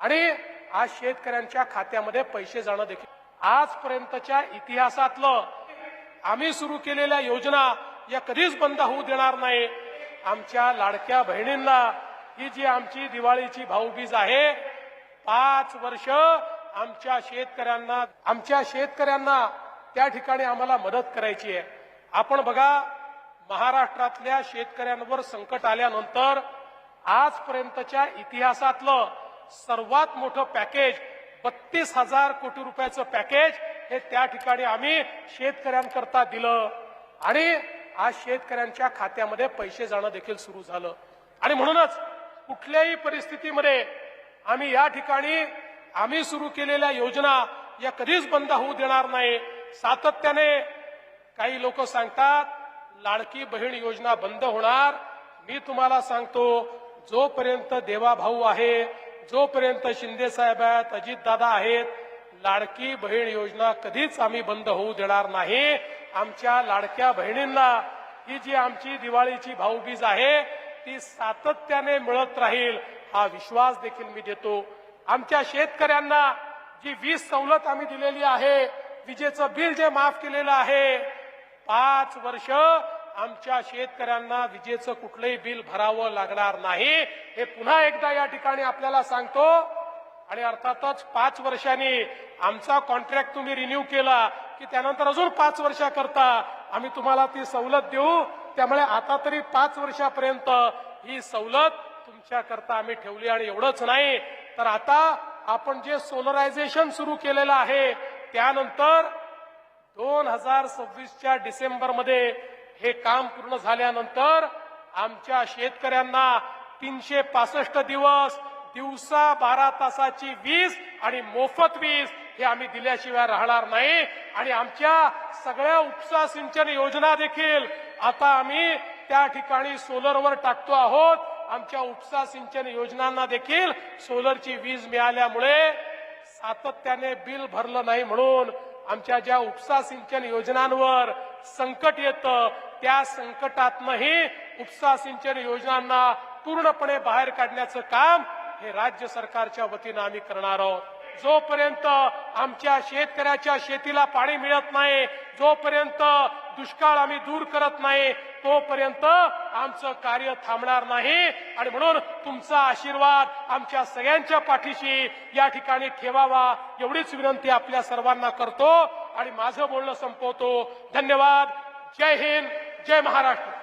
आणि आज शेतकऱ्यांच्या खात्यामध्ये पैसे जाणं देखील आजपर्यंतच्या इतिहासातलं आम्ही सुरू केलेल्या योजना या कधीच बंद होऊ देणार नाही. आमच्या लाडक्या बहिणींना ही जी आमची दिवाळीची भाऊबीज आहे पाच वर्ष आमच्या शेतकऱ्यांना आमच्या शेतकऱ्यांना त्या ठिकाणी आम्हाला मदत करायची आहे. आपण बघा महाराष्ट्रातल्या शेतकऱ्यांवर संकट आल्यानंतर आजपर्यंतच्या इतिहासातलं सर्वात मोठं पॅकेज बत्तीस हजार कोटी रुपयाचं पॅकेज हे त्या ठिकाणी आम्ही शेतकऱ्यांकरता दिलं. आणि आज शेतकऱ्यांच्या खात्यामध्ये पैसे जाणं देखील सुरू झालं. आणि म्हणूनच कुठल्याही परिस्थितीमध्ये आम्ही या ठिकाणी आम्ही सुरू केलेल्या योजना या कधीच बंद होऊ देणार नाही. सातत्याने काही लोक सांगतात लाडकी बहीण योजना बंद होणार. मी तुम्हाला सांगतो जोपर्यंत देवाभाऊ आहे जोपर्यंत शिंदे साहेब आहेत अजितदादा आहेत लाडकी बहीण योजना कधीच आम्ही बंद होऊ देणार नाही. आमच्या लाडक्या बहिणींना ही जी आमची दिवाळीची भाऊबीज आहे ती सातत्याने मिळत राहील हा विश्वास देखील मी देतो. आमच्या शेतकऱ्यांना जी वीज सवलत आम्ही दिलेली आहे विजेचं बिल जे माफ केलेलं आहे पाच वर्ष आमच्या शेतकऱ्यांना विजेचं कुठलंही बिल भरावं लागणार नाही. हे पुन्हा एकदा या ठिकाणी आपल्याला सांगतो. आणि अर्थातच पाच वर्षांनी आमचा कॉन्ट्रॅक्ट तुम्ही रिन्यू केला की त्यानंतर अजून पाच वर्षाकरता आम्ही तुम्हाला ती सवलत देऊ. त्यामुळे आता तरी पाच वर्षापर्यंत ही सवलत तुमच्याकरता आम्ही ठेवली आणि एवढंच नाही. तर आता आपण जे सोलरायझेशन सुरू केलेलं आहे त्यानंतर दोन हजार सव्वीसच्या डिसेंबरमध्ये हे काम पूर्ण झाल्यानंतर आमच्या शेतकऱ्यांना तीनशे पासष्ट दिवस दिवसा बारा तासाची वीज आणि मोफत वीज हे आम्ही दिल्याशिवाय राहणार नाही. आणि आमच्या सगळ्या उपसा सिंचन योजना देखील आता आम्ही त्या ठिकाणी सोलरवर टाकतो आहोत. आमच्या उपसा सिंचन योजनांना देखील सोलरची वीज मिळाल्यामुळे सातत्याने बिल भरलं नाही म्हणून आमच्या ज्या उपसा सिंचन योजनांवर संकट येतं त्या संकटातनंही उपसा सिंचन योजनांना पूर्णपणे बाहेर काढण्याचं काम हे राज्य सरकारच्या वतीनं आम्ही करणार आहोत. जोपर्यंत आमच्या शेतकऱ्याच्या शेतीला पाणी मिळत नाही जोपर्यंत दुष्काळ आम्ही दूर करत नाही तोपर्यंत आमचं कार्य थांबणार नाही. आणि म्हणून तुमचा आशीर्वाद आमच्या सगळ्यांच्या पाठीशी या ठिकाणी ठेवावा एवढीच विनंती आपल्या सर्वांना करतो. आणि माझं बोलणं संपवतो. धन्यवाद. जय हिंद. जय महाराष्ट्र.